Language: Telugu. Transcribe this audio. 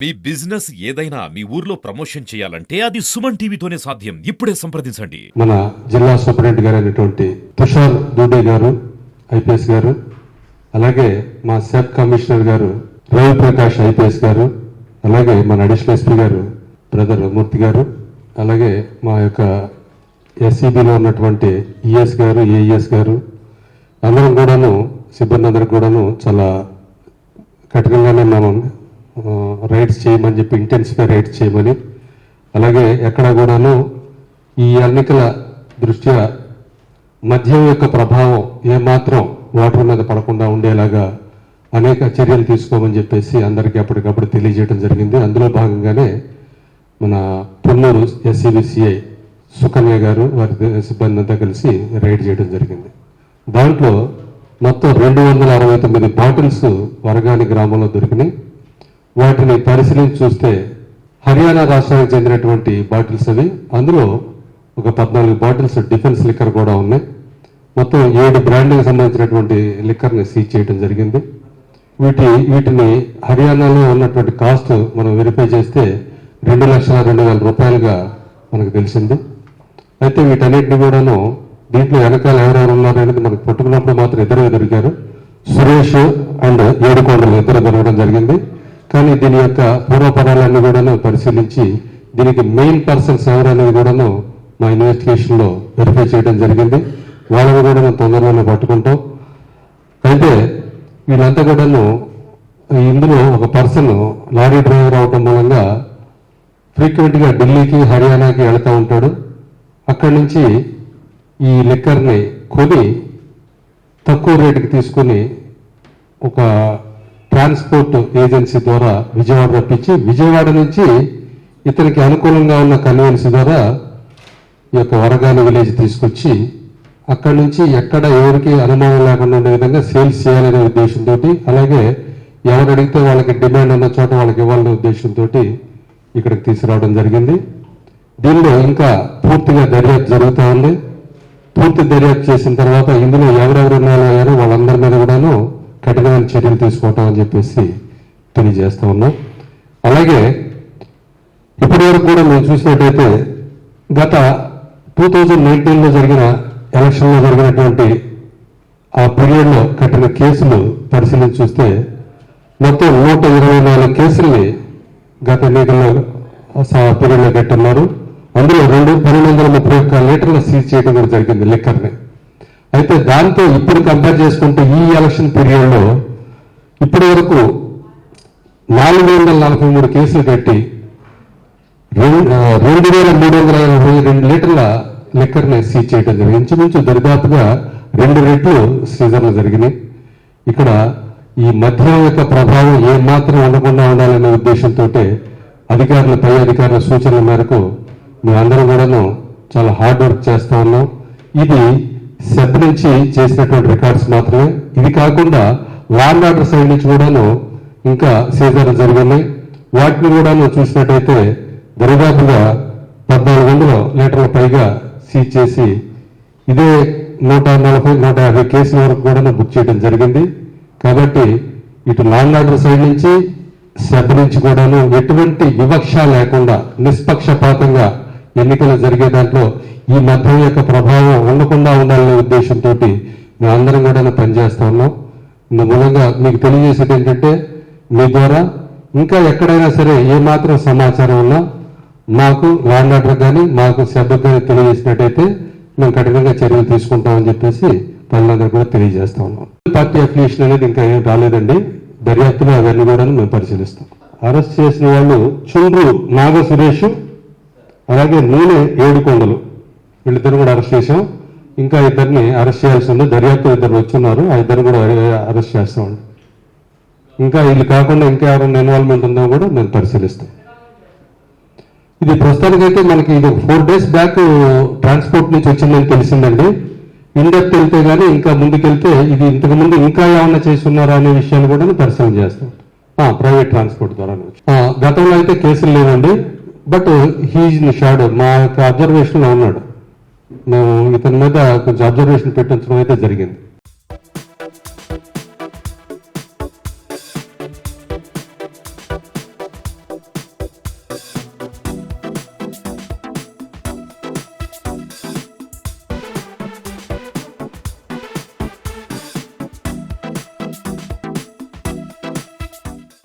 మీ బిజినెస్ ఏదైనా మీ ఊర్లో ప్రమోషన్ చేయాలంటే అది సుమన్ టీవీతోనే సాధ్యం. ఇప్పుడే సంప్రదించండి. మన జిల్లా సూపరింటెండెంట్ గారు అయినటువంటి తుషార్ దూడే గారు ఐపీఎస్ గారు అలాగే మా సబ్ కమిషనర్ గారు రవి ప్రకాష్ ఐపీఎస్ గారు అలాగే మన అడిషనల్ ఎస్పీ గారు బ్రదర్ మూర్తి గారు అలాగే మా యొక్క ఎస్సీబీలో ఉన్నటువంటి ఈఎస్ గారు ఏఈఎస్ గారు అందరం కూడాను సిబ్బంది అందరికి కూడాను చాలా కఠినంగానే మనం రైడ్స్ చేయమని చెప్పి ఇంటెన్స్గా రైడ్స్ చేయమని. అలాగే ఎక్కడ కూడాను ఈ ఎన్నికల దృష్ట్యా మద్యం యొక్క ప్రభావం ఏమాత్రం వాటర్ మీద పడకుండా ఉండేలాగా అనేక చర్యలు తీసుకోమని చెప్పేసి అందరికీ అప్పటికప్పుడు తెలియజేయడం జరిగింది. అందులో భాగంగానే మన పొన్నూరు ఎస్సీబీసీఐ సుకన్య గారు వారి సిబ్బంది అంతా కలిసి రైడ్ చేయడం జరిగింది. దాంట్లో మొత్తం రెండు వందల అరవై తొమ్మిది బాటిల్స్ వరగాని గ్రామంలో దొరికినాయి. వాటిని పరిశీలించి చూస్తే హర్యానా రాష్ట్రానికి చెందినటువంటి బాటిల్స్ అవి. అందులో ఒక పద్నాలుగు బాటిల్స్ డిఫెన్స్ లిక్కర్ కూడా ఉన్నాయి. మొత్తం ఏడు బ్రాండ్కి సంబంధించినటువంటి లిక్కర్ని సీజ్ చేయడం జరిగింది. వీటి వీటిని హర్యానాలో ఉన్నటువంటి కాస్ట్ మనం వెరిఫై చేస్తే రెండు లక్షల రెండు వేల రూపాయలుగా మనకు తెలిసింది. అయితే వీటన్నిటిని కూడాను దీంట్లో వెనకాల ఎవరెవరు ఉన్నారు అనేది మనకు పట్టుకున్నప్పుడు మాత్రం ఇద్దరు దొరికారు. సురేష్ అండ్ ఏడుకొండలు ఇద్దరు దొరకడం జరిగింది. కానీ దీని యొక్క పూర్వపరాలన్నీ కూడాను పరిశీలించి దీనికి మెయిన్ పర్సన్స్ ఎవరనేది కూడాను మా ఇన్వెస్టిగేషన్లో వెరిఫై చేయడం జరిగింది. వాళ్ళని కూడా మనం తొందరలోనే పట్టుకుంటాం. అయితే వీళ్ళంతా కూడాను ఇందులో ఒక పర్సన్ లారీ డ్రైవర్ అవటం మూలంగా ఫ్రీక్వెంట్గా ఢిల్లీకి హర్యానాకి వెళ్తూ ఉంటాడు. అక్కడి నుంచి ఈ లిక్కర్ని కొని తక్కువ రేటుకి తీసుకుని ఒక ట్రాన్స్పోర్ట్ ఏజెన్సీ ద్వారా విజయవాడ రప్పించి విజయవాడ నుంచి ఇతనికి అనుకూలంగా ఉన్న కన్వెన్సీ ద్వారా ఈ యొక్క వరగాని విలేజ్ తీసుకొచ్చి అక్కడి నుంచి ఎక్కడ ఎవరికి అనుమానం లేకుండా ఉండే విధంగా సేల్స్ చేయాలనే ఉద్దేశంతో అలాగే ఎవరు అడిగితే వాళ్ళకి డిమాండ్ ఉన్న చోట వాళ్ళకి ఇవ్వాలనే ఉద్దేశంతో ఇక్కడికి తీసుకురావడం జరిగింది. దీనిలో ఇంకా పూర్తిగా దర్యాప్తు జరుగుతూ ఉంది. పూర్తి దర్యాప్తు చేసిన తర్వాత ఇందులో ఎవరెవరు ఉన్నారో వాళ్ళందరి మీద కూడాను కఠినమైన చర్యలు తీసుకోవటం అని చెప్పేసి తెలియజేస్తూ ఉన్నాం. అలాగే ఇప్పటి వరకు కూడా మేము చూసినట్టయితే గత టూ థౌజండ్ నైన్టీన్లో జరిగిన ఎలక్షన్లో జరిగినటువంటి ఆ పీరియడ్లో కట్టిన కేసులు పరిశీలించి చూస్తే మొత్తం నూట ఇరవై నాలుగు కేసుల్ని గత ఎన్నికల్లో పీరియడ్లో కట్టున్నారు. అందులో రెండు పన్నెండు వందల ముప్పై ఒక్క లీటర్ల సీజ్ చేయడం కూడా జరిగింది లిక్కర్ని. అయితే దాంతో ఇప్పుడు కంపేర్ చేసుకుంటే ఈ ఎలక్షన్ పీరియడ్లో ఇప్పటి వరకు నాలుగు వందల నలభై మూడు కేసులు కట్టి రెండు రెండు వేల మూడు వందల ఎనభై రెండు లీటర్ల లిక్కర్ని సీజ్ చేయడం జరిగింది. ఇంచుమించు దరిదాపుగా రెండు రెట్లు సీజన్లు జరిగినాయి. ఇక్కడ ఈ మద్యం యొక్క ప్రభావం ఏమాత్రం ఉండకుండా ఉండాలనే ఉద్దేశంతో అధికారుల పై అధికారుల సూచనల మేరకు మేమందరం కూడాను చాలా హార్డ్ వర్క్ చేస్తా ఉన్నాం. ఇది సెబ్ నుంచి చేసినటువంటి రికార్డ్స్ మాత్రమే. ఇది కాకుండా లాండ్ ఆర్డర్ సైడ్ నుంచి కూడాను ఇంకా సీజన్లు జరిగినాయి. వాటిని కూడాను చూసినట్టయితే దరిదాపుగా పద్నాలుగు వందల లీటర్ల పైగా సీజ్ చేసి ఇదే నూట నలభై నూట యాభై కేసుల వరకు కూడా బుక్ చేయడం జరిగింది. కాబట్టి ఇటు లాండ్ ఆర్డర్ సైడ్ నుంచి సెబ్ నుంచి కూడాను ఎటువంటి వివక్ష లేకుండా నిష్పక్షపాతంగా ఎన్నికలు జరిగే దాంట్లో ఈ మద్యం యొక్క ప్రభావం ఉండకుండా ఉండాలనే ఉద్దేశంతో మేమందరం కూడా పనిచేస్తా ఉన్నాం. ఇందు మూలంగా మీకు తెలియజేసేది ఏంటంటే మీ ద్వారా ఇంకా ఎక్కడైనా సరే ఏ మాత్రం సమాచారం ఉన్నా మాకు ల్యాండ్ ఆర్డర్ కానీ మాకు శ్రద్ధ కానీ తెలియజేసినట్టయితే మేము కఠినంగా చర్యలు తీసుకుంటామని చెప్పేసి పనులందరూ కూడా తెలియజేస్తా ఉన్నాం. పార్టీ అఫిలియేషన్ అనేది ఇంకా ఏం రాలేదండి. దర్యాప్తులో అవన్నీ కూడా మేము పరిశీలిస్తాం. అరెస్ట్ చేసిన వాళ్ళు చుండ్రు నాగ సురేష్ అలాగే నూనె ఏడు కొండలు. వీళ్ళిద్దరు కూడా అరెస్ట్ చేశాం. ఇంకా ఇద్దరిని అరెస్ట్ చేయాల్సి ఉంది. దర్యాప్తు ఇద్దరు వచ్చున్నారు. ఆ ఇద్దరు కూడా అరెస్ట్ చేస్తామండి ఇంకా వీళ్ళు కాకుండా ఇంకా ఎవరైనా ఇన్వాల్వ్మెంట్ ఉందో కూడా మేము పరిశీలిస్తాం. ఇది ప్రస్తుతానికైతే మనకి ఇది ఫోర్ డేస్ బ్యాక్ ట్రాన్స్పోర్ట్ నుంచి వచ్చిందని తెలిసిందండి. ఇండెప్త్ వెళ్తే కానీ ఇంకా ముందుకెళ్తే ఇది ఇంతకుముందు ఇంకా ఏమన్నా చేస్తున్నారా అనే విషయాన్ని కూడా పరిశీలన చేస్తాం. ప్రైవేట్ ట్రాన్స్పోర్ట్ ద్వారా గతంలో అయితే కేసులు లేవండి. But he's shadow. మా యొక్క అబ్జర్వేషన్లో ఉన్నాడు. మేము ఇతని మీద కొంచెం అబ్జర్వేషన్ పెట్టించడం అయితే జరిగింది.